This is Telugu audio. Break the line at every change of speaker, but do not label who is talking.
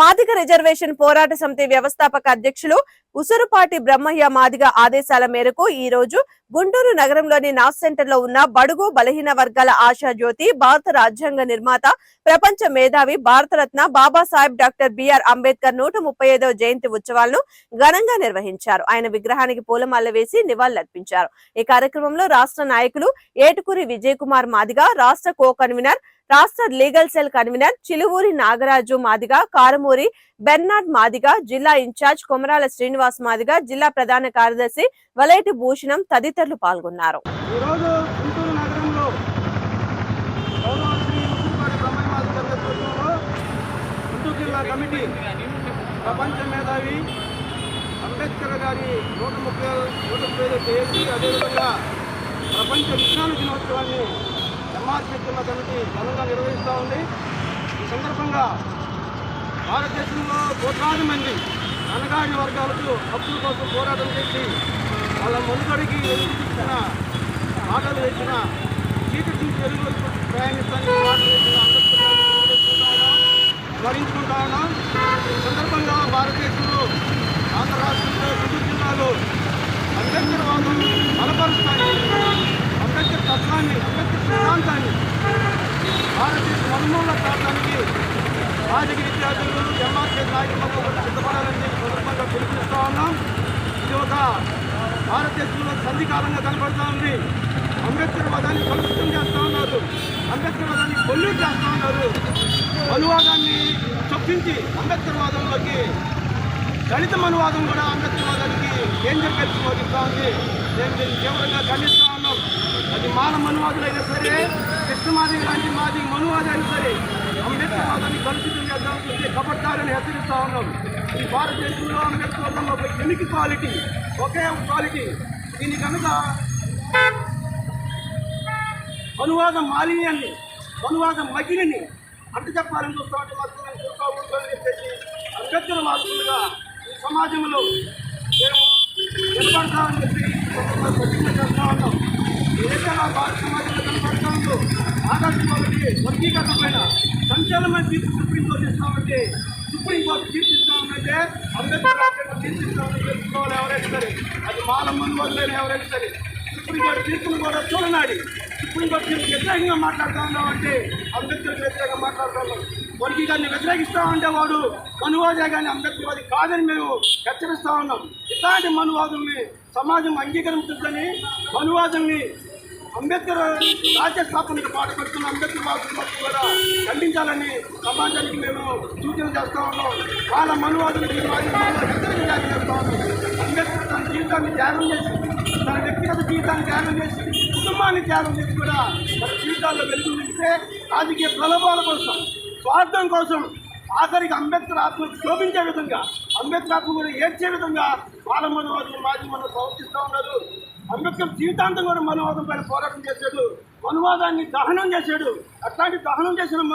మాదిగ రిజర్వేషన్ పోరాట సమితి వ్యవస్థాపక అధ్యక్షులు ఉసురుపాటి బ్రహ్మయ్య మాదిగ ఆదేశాల మేరకు ఈ రోజు గుంటూరు నగరంలోని నాస్ సెంటర్లో ఉన్న బడుగు బలహీన వర్గాల ఆశా జ్యోతి భారత రాజ్యాంగ నిర్మాత ప్రపంచ మేధావి Bharataratna Babasaheb doctor B R Ambedkar నూట ముప్పై ఐదవ జయంతి ఉత్సవాలను ఘనంగా నిర్వహించారు. ఆయన విగ్రహానికి పూలమాల వేసి నివాళులర్పించారు. ఈ కార్యక్రమంలో రాష్ట్ర నాయకులు ఏటుకూరి విజయ్ కుమార్ మాదిగ రాష్ట్ర కో కన్వీనర్ రాష్ట్ర legal cell convener Chiluvuri Nagaraju Madiga Karamuri Bernard Madiga జిల్లా ఇన్ఛార్జ్ కొమరాల శ్రీనివాస్ మాదిగ జిల్లా ప్రధాన కార్యదర్శి వలేటి భూషణం తదితరులు పాల్గొన్నారు.
ప్రపంచ మేధావి అంబేద్కర్ గారి నూట ముప్పై నూట ముప్పై ఐదు జయంతి అదేవిధంగా ప్రపంచ విజ్ఞాన దినోత్సవాన్ని ఎంఆర్పీ కమిటీ ఘనంగా నిర్వహిస్తూ ఉంది. ఈ సందర్భంగా భారతదేశంలో కోట్లాది మంది అనగాడి వర్గాలకు హక్కుల కోసం పోరాటం చేసి వాళ్ళ మనుగడికి ఎదురు చూసిన ఆటలు వేసిన చీకటి నుంచి వెలుగు ప్రయాణిస్తానికి ఆటలు వేసిన స్మరించుకుంటా ఉన్నాం. ఈ సందర్భంగా భారతదేశంలో ఆంధ్ర రాష్ట్రంలో గుంటూరు జిల్లాలో అంబేద్కర్ వాదం బలపరుస్తాయి అంబేద్కర్ తత్వాన్ని అంబేద్కర్ భారతదేశ మనుమూల ప్రాంతానికి రాజకీయ విద్యార్థులు ఎంఆర్కే నాయకులకు సిద్ధపడాలని సందర్భంగా పిలుపునిస్తా ఉన్నాం. ఇది ఒక భారతదేశంలో సంధికాలంగా కనబడుతూ ఉంది. అంబేద్కర్ వాదాన్ని కలుషితం చేస్తూ ఉన్నారు. అంబేద్కర్ వాదాన్ని పొల్యూట్ చేస్తూ ఉన్నారు. మనువాదాన్ని చొప్పించి అంబేద్కర్ వాదంలోకి దళిత మనువాదం కూడా అంబేద్కర్ డేంజర్ ఏం ఉంది నేను దీన్ని తీవ్రంగా ఖండిస్తా ఉన్నాం. అది మాన మనువాదులైనా సరే కృష్ణమాది లాంటి మాది మనువాదైనా సరే అంబేద్కర్వాదాన్ని కలుషితం చేద్దాం చూస్తే కపట్టాలని హెచ్చరిస్తా ఉన్నాం. ఈ భారతదేశంలో అంబేద్కర్వాదం ఒక ఎనికి క్వాలిటీ ఒకే ఒక క్వాలిటీ దీని కనుక అనువాదం మాలిన్యాన్ని అనువాదం మగిలిని అంటు చెప్పాలని చూస్తూ ఉంటే మాత్రం చూస్తా ఉంటుందని చెప్పేసి అంబేద్కర్ వాదులుగా ఈ సమాజంలో నిలబడతామని చెప్పి ప్రతిజ్ఞ ఉన్నాం ఏదైతే భారత సమాజంలో కనబడతా ఉందో ఆగస్టు ఒకటి వర్గీకరణ సంచలనమైన తీర్పు సుప్రీంకోర్టు ఇస్తామంటే సుప్రీంకోర్టు తీర్పు ఇస్తామంటే అంబేద్కర్ రాజ్యాంగం తీర్పు ఇస్తామని తెలుసుకోవాలి ఎవరైనా సరే అది మాలమ్మని వదిలేని ఎవరైనా సరే సుప్రీంకోర్టు తీర్పును కూడా చూడనాడి సుప్రీంకోర్టు వ్యతిరేకంగా మాట్లాడుతూ అంటే అంబేద్కర్ వ్యతిరేకంగా మాట్లాడుతూ ఉన్నాం వారికి దాన్ని వ్యతిరేకిస్తూ ఉంటే వాడు మనువాదే కానీ అంబేద్కర్వాది కాదని మేము హెచ్చరిస్తూ ఉన్నాం. ఇలాంటి మనువాదుల్ని సమాజం అంగీకరించదని మనువాదుల్ని అంబేద్కర్ రాజ్య స్థాపనకు పాటుపడుతున్న అంబేద్కర్ బాబు కూడా ఖండించాలని సమాజానికి మేము సూచన చేస్తూ ఉన్నాం. వాళ్ళ మనువాదులకి రాజకీయాల్లో హెచ్చరిక ఉన్నాం అంబేద్కర్ తన జీవితాన్ని త్యాగం చేసి తన వ్యక్తిగత జీవితాన్ని త్యాగం చేసి కుటుంబాన్ని త్యాగం చేసి కూడా మన జీవితాల్లో వెలుగు నింపితే రాజకీయ ప్రలోభాల కోసం స్వార్థం కోసం ఆఖరికి అంబేద్కర్ ఆత్మ శోభించే విధంగా అంబేద్కర్ ఆత్మ కూడా ఏడ్చే విధంగా వాళ్ళ మాజీ మనం ప్రవర్తిస్తూ ఉన్నారు అంబేద్కర్ జీవితాంతం కూడా మనవాదం పైన పోరాటం చేశాడు. మనువాదాన్ని దహనం చేశాడు. అట్లాంటి దహనం చేసిన